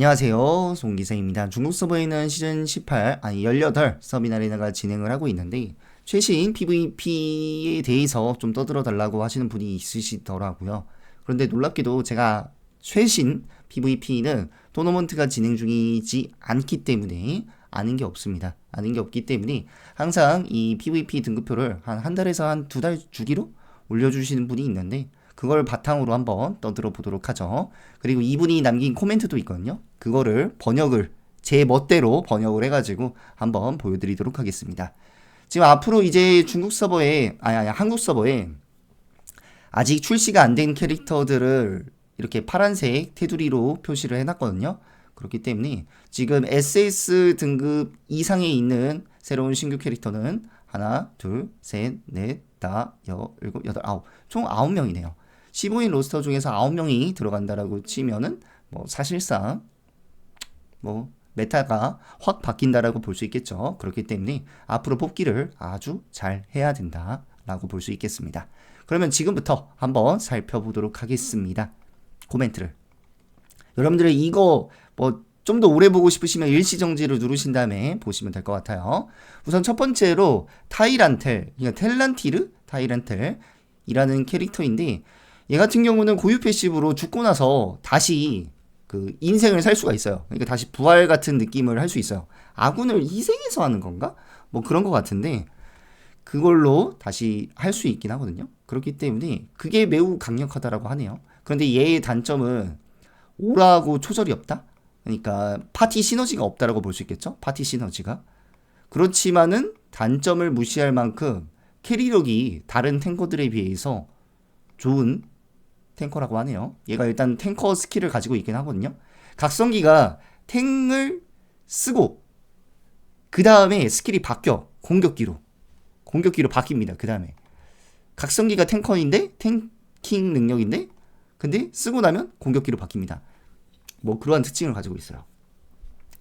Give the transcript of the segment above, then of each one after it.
안녕하세요. 송기생입니다. 중국 서버에는 시즌 18, 아니 18 서비나리나가 진행을 하고 있는데 최신 PVP에 대해서 좀 떠들어 달라고 하시는 분이 있으시더라고요. 그런데 놀랍게도 제가 최신 PVP는 토너먼트가 진행 중이지 않기 때문에 아는 게 없습니다. 아는 게 없기 때문에 항상 이 PVP 등급표를 한 한 달에서 한 두 달 주기로 올려주시는 분이 있는데 그걸 바탕으로 한번 떠들어 보도록 하죠. 그리고 이분이 남긴 코멘트도 있거든요. 그거를 번역을 제 멋대로 번역을 해가지고 한번 보여드리도록 하겠습니다. 지금 앞으로 이제 중국 서버에 아니 아니 한국 서버에 아직 출시가 안 된 캐릭터들을 이렇게 파란색 테두리로 표시를 해놨거든요. 그렇기 때문에 지금 SS 등급 이상에 있는 새로운 신규 캐릭터는 하나, 둘, 셋, 넷, 다, 여, 일곱, 여덟, 아홉. 총 아홉 명이네요. 15인 로스터 중에서 아홉 명이 들어간다라고 치면은 뭐 사실상 뭐 메타가 확 바뀐다라고 볼 수 있겠죠. 그렇기 때문에 앞으로 뽑기를 아주 잘 해야 된다라고 볼 수 있겠습니다. 그러면 지금부터 한번 살펴보도록 하겠습니다. 코멘트를. 여러분들이 이거 뭐 좀 더 오래 보고 싶으시면 일시정지를 누르신 다음에 보시면 될 것 같아요. 우선 첫 번째로 타이란텔, 그러니까 텔란티르 타이란텔 이라는 캐릭터인데 얘 같은 경우는 고유 패시브로 죽고 나서 다시 그 인생을 살 수가 있어요. 그러니까 다시 부활 같은 느낌을 할 수 있어요. 아군을 희생해서 하는 건가? 뭐 그런 것 같은데 그걸로 다시 할 수 있긴 하거든요. 그렇기 때문에 그게 매우 강력하다라고 하네요. 그런데 얘의 단점은 오라고 초절이 없다? 그러니까 파티 시너지가 없다라고 볼 수 있겠죠? 파티 시너지가. 그렇지만은 단점을 무시할 만큼 캐리력이 다른 탱커들에 비해서 좋은 탱커라고 하네요. 얘가 일단 탱커 스킬을 가지고 있긴 하거든요. 각성기가 탱을 쓰고 그 다음에 스킬이 바뀌어 공격기로 공격기로 바뀝니다. 그 다음에 각성기가 탱커인데 탱킹 능력인데 근데 쓰고 나면 공격기로 바뀝니다. 뭐 그러한 특징을 가지고 있어요.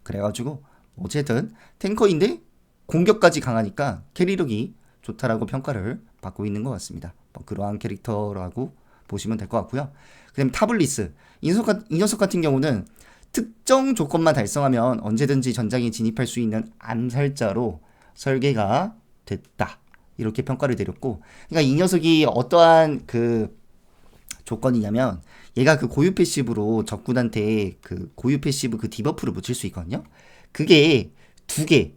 그래가지고 어쨌든 탱커인데 공격까지 강하니까 캐리력이 좋다라고 평가를 받고 있는 것 같습니다. 뭐 그러한 캐릭터라고 보시면 될 것 같고요. 그 다음에 타블리스. 이 녀석 같은 경우는 특정 조건만 달성하면 언제든지 전장에 진입할 수 있는 암살자로 설계가 됐다. 이렇게 평가를 내렸고. 그러니까 이 녀석이 어떠한 그 조건이냐면 얘가 그 고유 패시브로 적군한테 그 고유 패시브 그 디버프를 붙일 수 있거든요. 그게 두 개,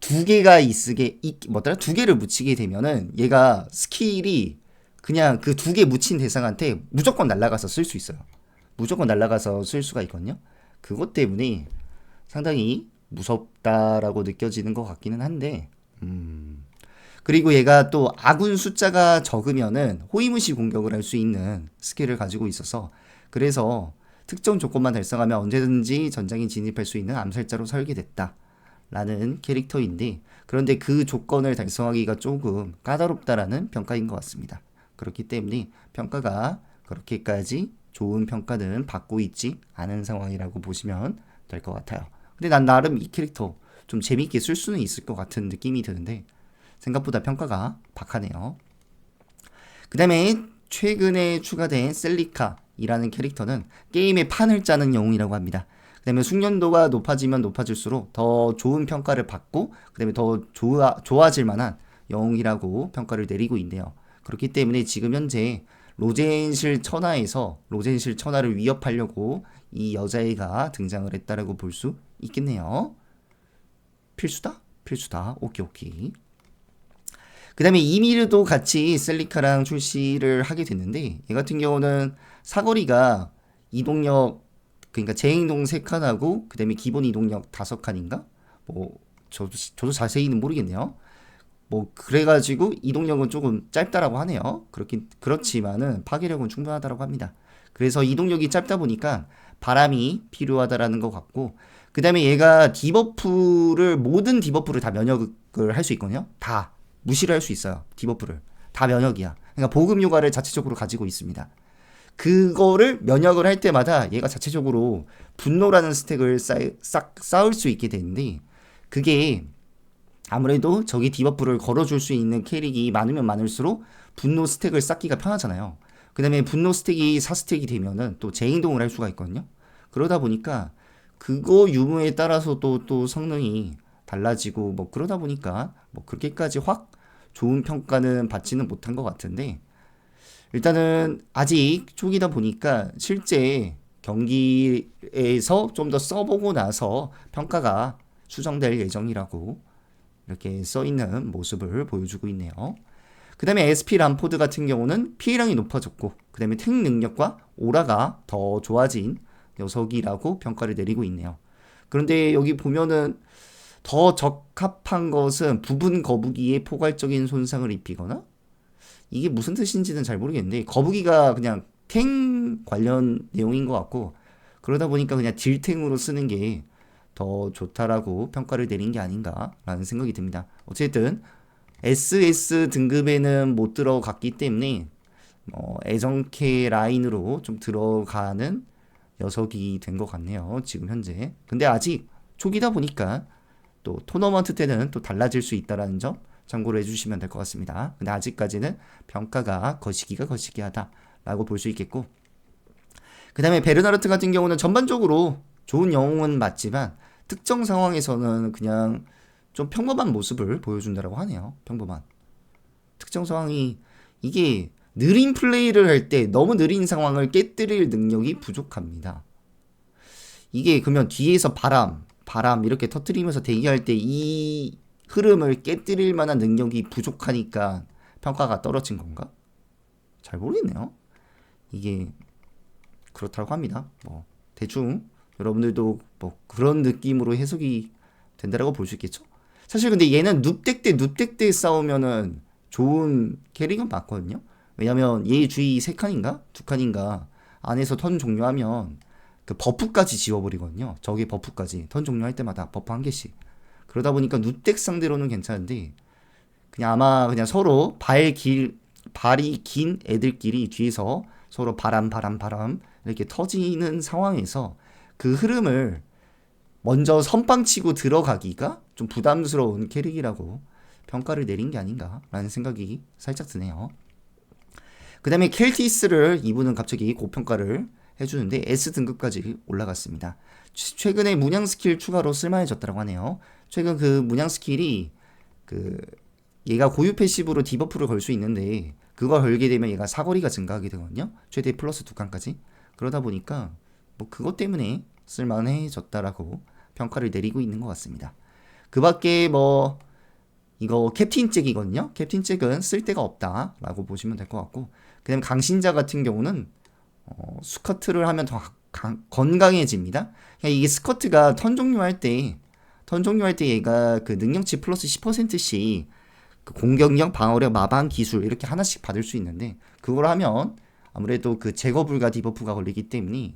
두 개가 있으게, 뭐더라? 두 개를 묻히게 되면은 얘가 스킬이 그냥 그 두 개 묻힌 대상한테 무조건 날아가서 쓸 수 있어요. 무조건 날아가서 쓸 수가 있거든요. 그것 때문에 상당히 무섭다라고 느껴지는 것 같기는 한데, 음. 그리고 얘가 또 아군 숫자가 적으면은 호위무시 공격을 할 수 있는 스킬을 가지고 있어서 그래서 특정 조건만 달성하면 언제든지 전장에 진입할 수 있는 암살자로 설계됐다. 라는 캐릭터인데 그런데 그 조건을 달성하기가 조금 까다롭다라는 평가인 것 같습니다. 그렇기 때문에 평가가 그렇게까지 좋은 평가는 받고 있지 않은 상황이라고 보시면 될 것 같아요. 근데 난 나름 이 캐릭터 좀 재밌게 쓸 수는 있을 것 같은 느낌이 드는데 생각보다 평가가 박하네요. 그 다음에 최근에 추가된 셀리카이라는 캐릭터는 게임의 판을 짜는 영웅이라고 합니다. 그 다음에 숙련도가 높아지면 높아질수록 더 좋은 평가를 받고 그 다음에 더 좋아, 좋아질 만한 영웅이라고 평가를 내리고 있네요. 그렇기 때문에 지금 현재 로젠실 천하에서 로젠실 천하를 위협하려고 이 여자애가 등장을 했다라고 볼 수 있겠네요. 필수다? 필수다. 오케이 오케이. 그 다음에 이미르도 같이 셀리카랑 출시를 하게 됐는데 얘 같은 경우는 사거리가 이동력 그러니까 재행동 3칸하고 그 다음에 기본 이동력 5칸인가? 뭐 저도, 저도 자세히는 모르겠네요. 뭐 그래가지고 이동력은 조금 짧다라고 하네요. 그렇긴 그렇지만은 파괴력은 충분하다라고 합니다. 그래서 이동력이 짧다 보니까 바람이 필요하다라는 것 같고 그 다음에 얘가 디버프를 모든 디버프를 다 면역을 할 수 있거든요. 다 무시를 할 수 있어요. 디버프를 다 면역이야. 그러니까 보급 요가를 자체적으로 가지고 있습니다. 그거를 면역을 할 때마다 얘가 자체적으로 분노라는 스택을 쌓, 쌓, 쌓을 수 있게 되는데 그게 아무래도 저기 디버프를 걸어줄 수 있는 캐릭이 많으면 많을수록 분노 스택을 쌓기가 편하잖아요. 그 다음에 분노 스택이 4스택이 되면은 또 재행동을 할 수가 있거든요. 그러다 보니까 그거 유무에 따라서 또, 또 성능이 달라지고 뭐 그러다 보니까 뭐 그렇게까지 확 좋은 평가는 받지는 못한 것 같은데 일단은 아직 초기다 보니까 실제 경기에서 좀 더 써보고 나서 평가가 수정될 예정이라고 이렇게 써 있는 모습을 보여주고 있네요. 그 다음에 SP 람포드 같은 경우는 피해량이 높아졌고, 그 다음에 탱 능력과 오라가 더 좋아진 녀석이라고 평가를 내리고 있네요. 그런데 여기 보면은 더 적합한 것은 부분 거북이에 포괄적인 손상을 입히거나 이게 무슨 뜻인지는 잘 모르겠는데 거북이가 그냥 탱 관련 내용인 것 같고 그러다 보니까 그냥 딜탱으로 쓰는 게 더 좋다라고 평가를 내린 게 아닌가라는 생각이 듭니다. 어쨌든 SS 등급에는 못 들어갔기 때문에 어, 애정캐 라인으로 좀 들어가는 녀석이 된 것 같네요. 지금 현재. 근데 아직 초기다 보니까 또 토너먼트 때는 또 달라질 수 있다라는 점 참고로 해주시면 될 것 같습니다. 근데 아직까지는 평가가 거시기가 거시기하다라고 볼 수 있겠고 그 다음에 베르나르트 같은 경우는 전반적으로 좋은 영웅은 맞지만 특정 상황에서는 그냥 좀 평범한 모습을 보여준다라고 하네요. 평범한. 특정 상황이 이게 느린 플레이를 할 때 너무 느린 상황을 깨뜨릴 능력이 부족합니다. 이게 그러면 뒤에서 바람, 바람 이렇게 터트리면서 대기할 때 이 흐름을 깨뜨릴 만한 능력이 부족하니까 평가가 떨어진 건가? 잘 모르겠네요. 이게 그렇다고 합니다. 뭐 대충 여러분들도 뭐 그런 느낌으로 해석이 된다라고 볼 수 있겠죠. 사실 근데 얘는 눕덱 대 눕덱 대 싸우면은 좋은 캐릭은 맞거든요. 왜냐면 얘 주위 세 칸인가 두 칸인가 안에서 턴 종료하면 그 버프까지 지워버리거든요. 저게 버프까지 턴 종료할 때마다 버프 한 개씩. 그러다 보니까 누덱 상대로는 괜찮은데 그냥 아마 그냥 서로 발 길 발이 긴 애들끼리 뒤에서 서로 바람 바람 바람 이렇게 터지는 상황에서 그 흐름을 먼저 선빵치고 들어가기가 좀 부담스러운 캐릭이라고 평가를 내린 게 아닌가라는 생각이 살짝 드네요. 그 다음에 켈티스를 이분은 갑자기 고평가를 해주는데 S 등급까지 올라갔습니다. 최근에 문양 스킬 추가로 쓸만해졌다고 하네요. 최근 그 문양 스킬이 그 얘가 고유 패시브로 디버프를 걸 수 있는데 그걸 걸게 되면 얘가 사거리가 증가하게 되거든요. 최대 플러스 두 칸까지. 그러다 보니까 뭐 그것 때문에 쓸만해졌다라고 평가를 내리고 있는 것 같습니다. 그 밖에 뭐 이거 캡틴 잭이거든요. 캡틴 잭은 쓸 데가 없다라고 보시면 될 것 같고 그다음 강신자 같은 경우는 어, 스커트를 하면 더 가, 건강해집니다. 그러니까 이게 스커트가 턴 종료할 때, 턴 종료할 때 얘가 그 능력치 플러스 10%씩 그 공격력, 방어력, 마방, 기술 이렇게 하나씩 받을 수 있는데 그걸 하면 아무래도 그 제거 불가 디버프가 걸리기 때문에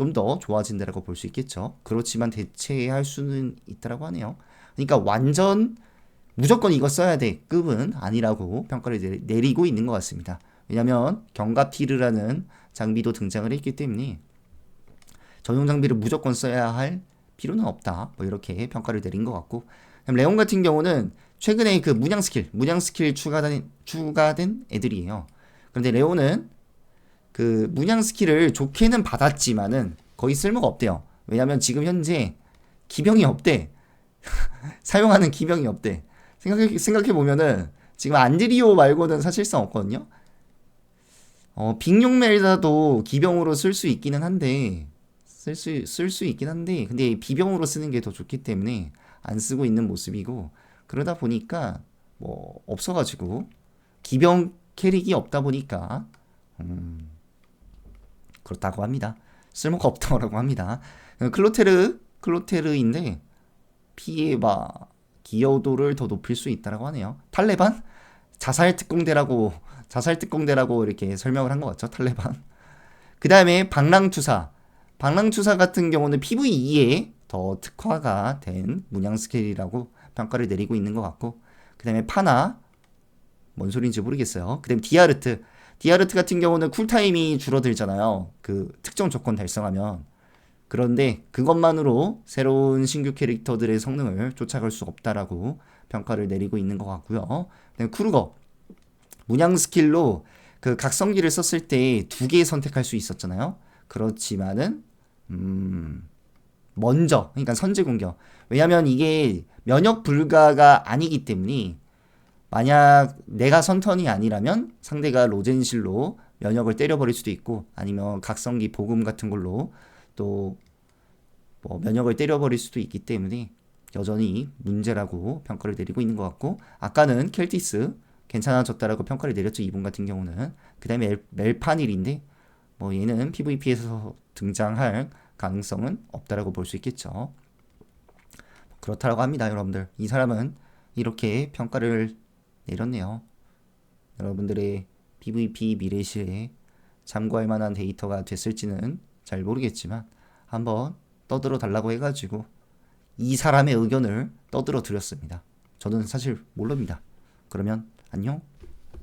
좀 더 좋아진다라고 볼 수 있겠죠. 그렇지만 대체할 수는 있다라고 하네요. 그러니까 완전 무조건 이거 써야 돼 급은 아니라고 평가를 내리고 있는 것 같습니다. 왜냐하면 경갑티르라는 장비도 등장을 했기 때문에 전용 장비를 무조건 써야 할 필요는 없다. 뭐 이렇게 평가를 내린 것 같고 레온 같은 경우는 최근에 그 문양 스킬, 문양 스킬 추가된 추가된 애들이에요. 그런데 레온은 그 문양 스킬을 좋게는 받았지만은 거의 쓸모가 없대요. 왜냐면 지금 현재 기병이 없대. 사용하는 기병이 없대. 생각해 생각해 보면은 지금 안드리오 말고는 사실상 없거든요. 어, 빅용 멜다도 기병으로 쓸 수 있기는 한데 쓸 수 쓸 수 있긴 한데 근데 비병으로 쓰는 게 더 좋기 때문에 안 쓰고 있는 모습이고 그러다 보니까 뭐 없어가지고 기병 캐릭이 없다 보니까 음, 그렇다고 합니다. 쓸모가 없다고 합니다. 클로테르 클로테르인데 막 기여도를 더 높일 수 있다라고 하네요. 탈레반 자살 특공대라고 자살 특공대라고 이렇게 설명을 한 것 같죠. 탈레반. 그 다음에 방랑투사. 방랑투사 같은 경우는 PVE에 더 특화가 된 문양 스케일이라고 평가를 내리고 있는 것 같고 그 다음에 파나 뭔 소리인지 모르겠어요. 그 다음에 디아르트. 디아르트 같은 경우는 쿨타임이 줄어들잖아요. 그 특정 조건 달성하면. 그런데 그것만으로 새로운 신규 캐릭터들의 성능을 쫓아갈 수 없다라고 평가를 내리고 있는 것 같고요. 쿠르거 문양 스킬로 그 각성기를 썼을 때 두 개 선택할 수 있었잖아요. 그렇지만은 음 먼저 그러니까 선제 공격. 왜냐면 이게 면역 불가가 아니기 때문에 만약 내가 선턴이 아니라면 상대가 로젠실로 면역을 때려버릴 수도 있고 아니면 각성기 보금 같은 걸로 또 뭐 면역을 때려버릴 수도 있기 때문에 여전히 문제라고 평가를 내리고 있는 것 같고 아까는 켈티스 괜찮아졌다라고 평가를 내렸죠 이분 같은 경우는. 그 다음에 멜, 멜파닐인데 뭐 얘는 PVP에서 등장할 가능성은 없다라고 볼 수 있겠죠. 그렇다라고 합니다 여러분들. 이 사람은 이렇게 평가를 내렸네요 여러분들의 PVP 미래시에 참고할 만한 데이터가 됐을지는 잘 모르겠지만 한번 떠들어 달라고 해가지고 이 사람의 의견을 떠들어 드렸습니다. 저는 사실 모릅니다. 그러면 안녕.